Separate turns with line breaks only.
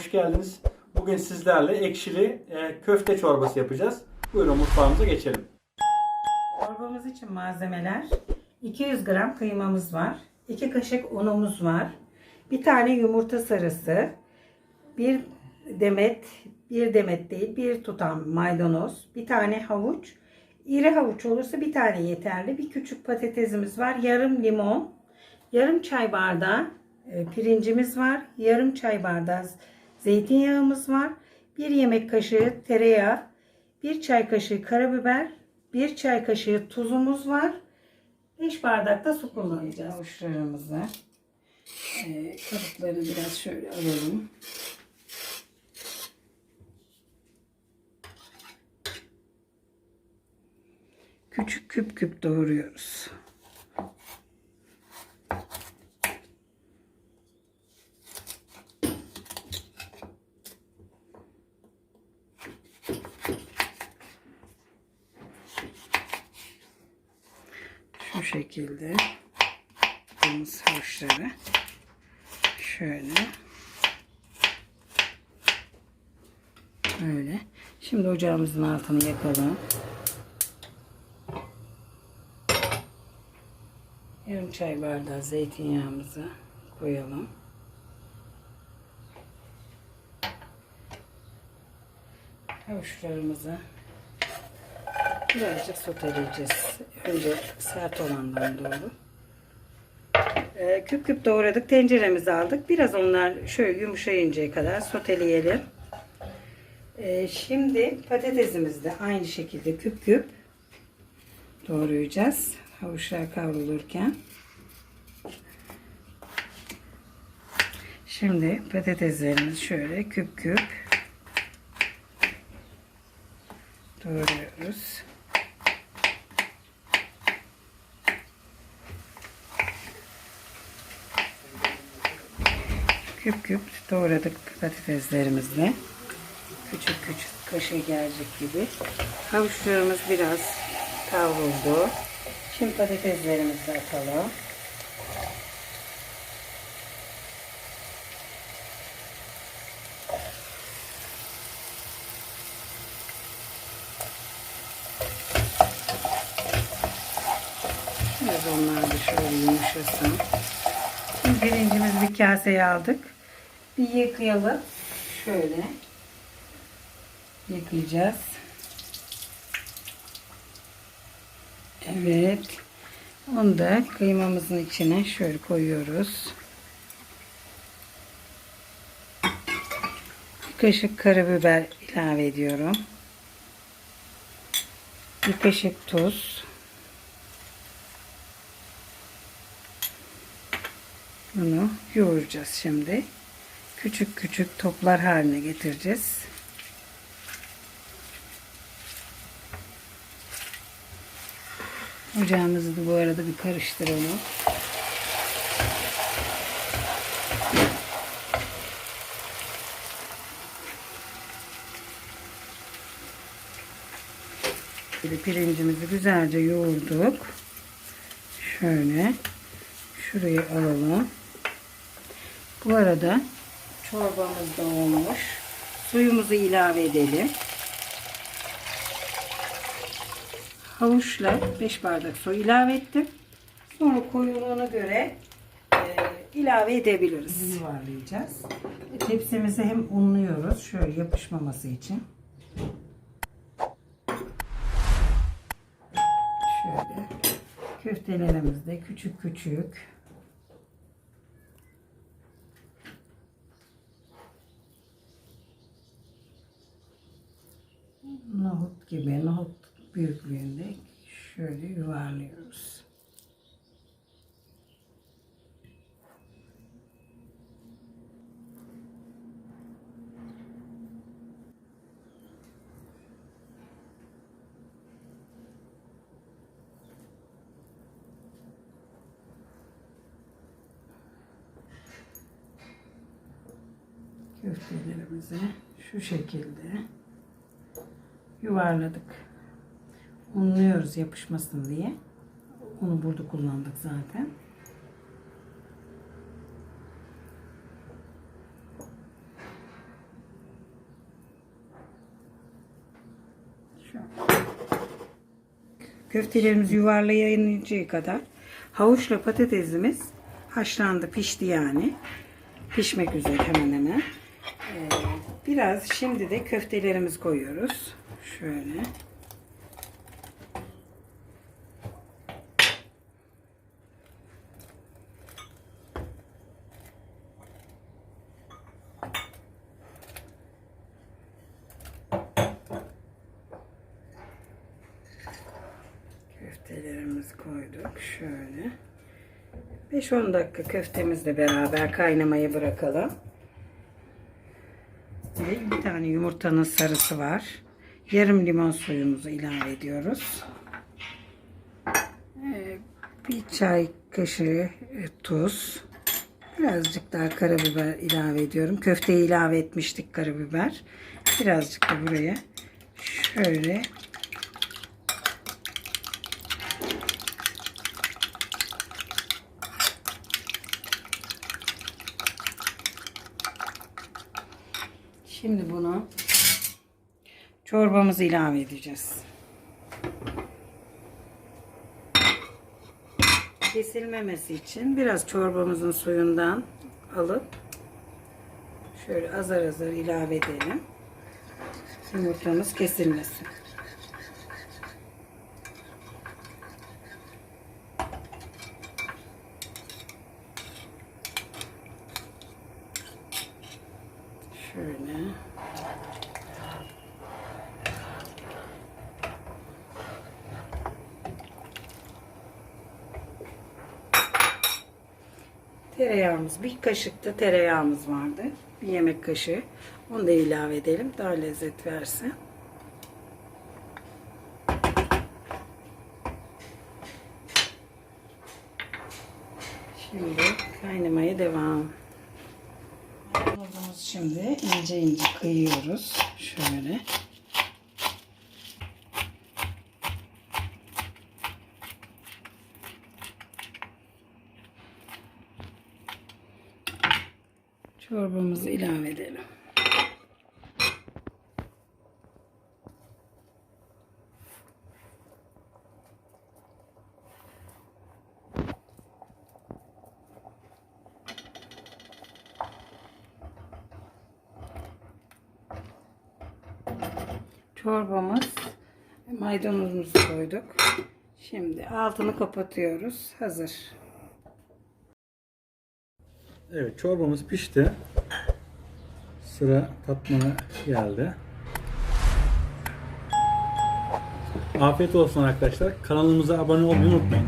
hoş geldiniz. Bugün sizlerle ekşili e, köfte çorbası yapacağız. Buyurun mutfağımıza geçelim.
Çorbamız için malzemeler 200 gram kıymamız var. 2 kaşık unumuz var. Bir tane yumurta sarısı. Bir demet, bir demet değil bir tutam maydanoz. Bir tane havuç. İri havuç olursa bir tane yeterli. Bir küçük patatesimiz var. Yarım limon. Yarım çay bardağı e, pirincimiz var. Yarım çay bardağı zeytinyağımız var. Bir yemek kaşığı tereyağı. Bir çay kaşığı karabiber. Bir çay kaşığı tuzumuz var. 5 bardak da su kullanacağız. Avuçlarımızı. E, kabukları biraz şöyle alalım. Küçük küp küp doğruyoruz. Şekilde yaptığımız havuçları şöyle böyle. Şimdi ocağımızın altını yakalım. Yarım çay bardağı zeytinyağımızı koyalım. Havuçlarımızı birazcık soteleyeceğiz. Önce sert olandan doğru. Ee, küp küp doğradık. Tenceremizi aldık. Biraz onlar şöyle yumuşayıncaya kadar soteleyelim. Ee, şimdi patatesimizi de aynı şekilde küp küp doğrayacağız. Havuçlar kavrulurken. Şimdi patateslerimizi şöyle küp küp doğruyoruz. Küp küp doğradık patateslerimizle. Küçük küçük kaşığı gelecek gibi. Havuçlarımız biraz kavruldu. Şimdi patateslerimizi atalım. Biraz onlar da şöyle yumuşasın. Pirincimizi bir kaseye aldık. Bir yıkayalım. Şöyle. Yıkayacağız. Evet. Onu da kıymamızın içine şöyle koyuyoruz. Bir kaşık karabiber ilave ediyorum. Bir kaşık tuz. Bunu yoğuracağız şimdi. Küçük küçük toplar haline getireceğiz. Ocağımızı da bu arada bir karıştıralım. Şimdi pirincimizi güzelce yoğurduk. Şöyle şurayı alalım. Bu arada çorbamız da olmuş. Suyumuzu ilave edelim. Havuçla 5 bardak su ilave ettim. Sonra koyuluğuna göre e, ilave edebiliriz. Yuvarlayacağız. Tepsimizi hem unluyoruz. Şöyle yapışmaması için. Şöyle. Köftelerimiz de küçük küçük. Gibi nohut büyüklüğünde şöyle yuvarlıyoruz. Köftelerimizi şu şekilde yuvarladık. Unluyoruz yapışmasın diye. Onu burada kullandık zaten. Köftelerimiz yuvarlayıncaya kadar havuçla patatesimiz haşlandı, pişti yani. Pişmek üzere hemen hemen. Ee, biraz şimdi de köftelerimizi koyuyoruz. Şöyle. Köftelerimizi koyduk. Şöyle. 5-10 dakika köftemizle beraber kaynamayı bırakalım. Ve bir tane yumurtanın sarısı var. Yarım limon suyumuzu ilave ediyoruz. Ee, Bir çay kaşığı e, tuz. Birazcık daha karabiber ilave ediyorum. Köfteyi ilave etmiştik karabiber. Birazcık da buraya şöyle Şimdi bunu çorbamızı ilave edeceğiz. Kesilmemesi için biraz çorbamızın suyundan alıp şöyle azar azar ilave edelim. Yumurtamız kesilmesin. Şöyle. Tereyağımız, bir kaşık da tereyağımız vardı. Bir yemek kaşığı. Onu da ilave edelim. Daha lezzet versin. Şimdi kaynamaya devam. Şimdi ince ince kıyıyoruz. Şöyle. Çorbamızı ilave edelim. Çorbamız maydanozumuzu koyduk. Şimdi altını kapatıyoruz. Hazır.
Evet çorbamız pişti. Sıra tatmana geldi. Afiyet olsun arkadaşlar. Kanalımıza abone olmayı unutmayın.